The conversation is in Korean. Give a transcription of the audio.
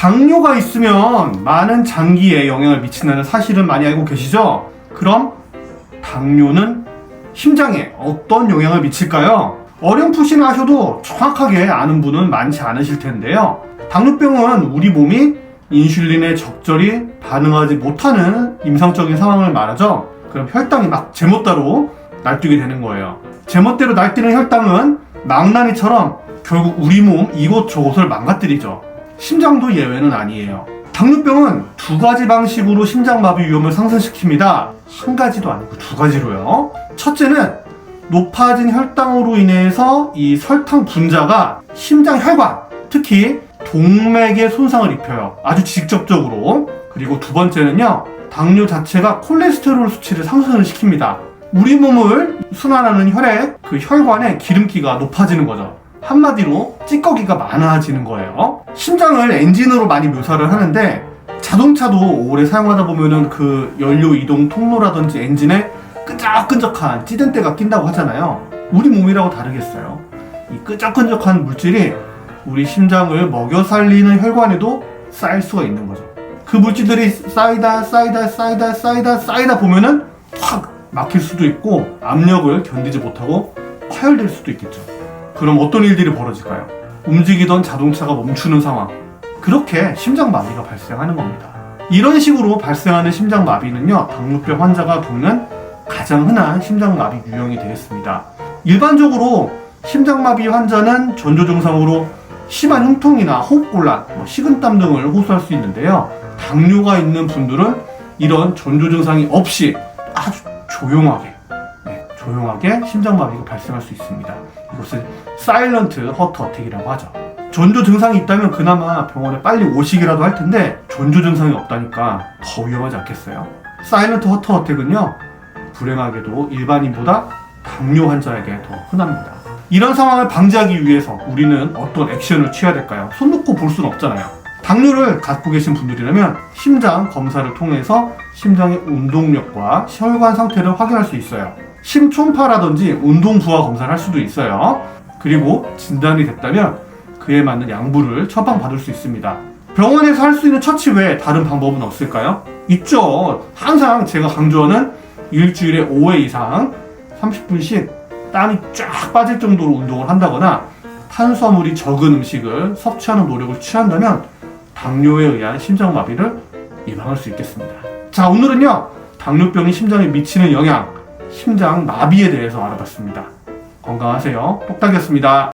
당뇨가 있으면 많은 장기에 영향을 미친다는 사실은 많이 알고 계시죠? 그럼 당뇨는 심장에 어떤 영향을 미칠까요? 어렴풋이나 하셔도 정확하게 아는 분은 많지 않으실 텐데요. 당뇨병은 우리 몸이 인슐린에 적절히 반응하지 못하는 임상적인 상황을 말하죠. 그럼 혈당이 막 제멋대로 날뛰게 되는 거예요. 제멋대로 날뛰는 혈당은 망나니처럼 결국 우리 몸 이곳저곳을 망가뜨리죠. 심장도 예외는 아니에요. 당뇨병은 두 가지 방식으로 심장마비 위험을 상승시킵니다. 한 가지도 아니고 두 가지로요. 첫째는 높아진 혈당으로 인해서 이 설탕 분자가 심장 혈관, 특히 동맥에 손상을 입혀요. 아주 직접적으로. 그리고 두 번째는요, 당뇨 자체가 콜레스테롤 수치를 상승을 시킵니다. 우리 몸을 순환하는 혈액, 그 혈관에 기름기가 높아지는 거죠. 한마디로 찌꺼기가 많아지는 거예요. 심장을 엔진으로 많이 묘사를 하는데 자동차도 오래 사용하다 보면은 그 연료 이동 통로라든지 엔진에 끈적끈적한 찌든 때가 낀다고 하잖아요. 우리 몸이라고 다르겠어요. 이 끈적끈적한 물질이 우리 심장을 먹여 살리는 혈관에도 쌓일 수가 있는 거죠. 그 물질들이 쌓이다 쌓이다 쌓이다 쌓이다 쌓이다 보면은 확 막힐 수도 있고 압력을 견디지 못하고 파열될 수도 있겠죠. 그럼 어떤 일들이 벌어질까요? 움직이던 자동차가 멈추는 상황. 그렇게 심장마비가 발생하는 겁니다. 이런 식으로 발생하는 심장마비는요, 당뇨병 환자가 겪는 가장 흔한 심장마비 유형이 되겠습니다. 일반적으로 심장마비 환자는 전조 증상으로 심한 흉통이나 호흡곤란, 뭐 식은땀 등을 호소할 수 있는데요. 당뇨가 있는 분들은 이런 전조 증상이 없이 아주 조용하게, 네, 조용하게 심장마비가 발생할 수 있습니다. 이것을 사일런트 허트 어택이라고 하죠. 전조 증상이 있다면 그나마 병원에 빨리 오시기라도 할 텐데 전조 증상이 없다니까 더 위험하지 않겠어요? 사일런트 허트 어택은요 불행하게도 일반인보다 당뇨 환자에게 더 흔합니다. 이런 상황을 방지하기 위해서 우리는 어떤 액션을 취해야 될까요? 손 놓고 볼 수는 없잖아요. 당뇨를 갖고 계신 분들이라면 심장 검사를 통해서 심장의 운동력과 혈관 상태를 확인할 수 있어요. 심초음파라든지 운동 부하 검사를 할 수도 있어요. 그리고 진단이 됐다면 그에 맞는 양부를 처방받을 수 있습니다. 병원에서 할 수 있는 처치 외에 다른 방법은 없을까요? 있죠. 항상 제가 강조하는 일주일에 5회 이상 30분씩 땀이 쫙 빠질 정도로 운동을 한다거나 탄수화물이 적은 음식을 섭취하는 노력을 취한다면 당뇨에 의한 심장마비를 예방할 수 있겠습니다. 자, 오늘은요. 당뇨병이 심장에 미치는 영향, 심장 마비에 대해서 알아봤습니다. 건강하세요. 똑딱이었습니다.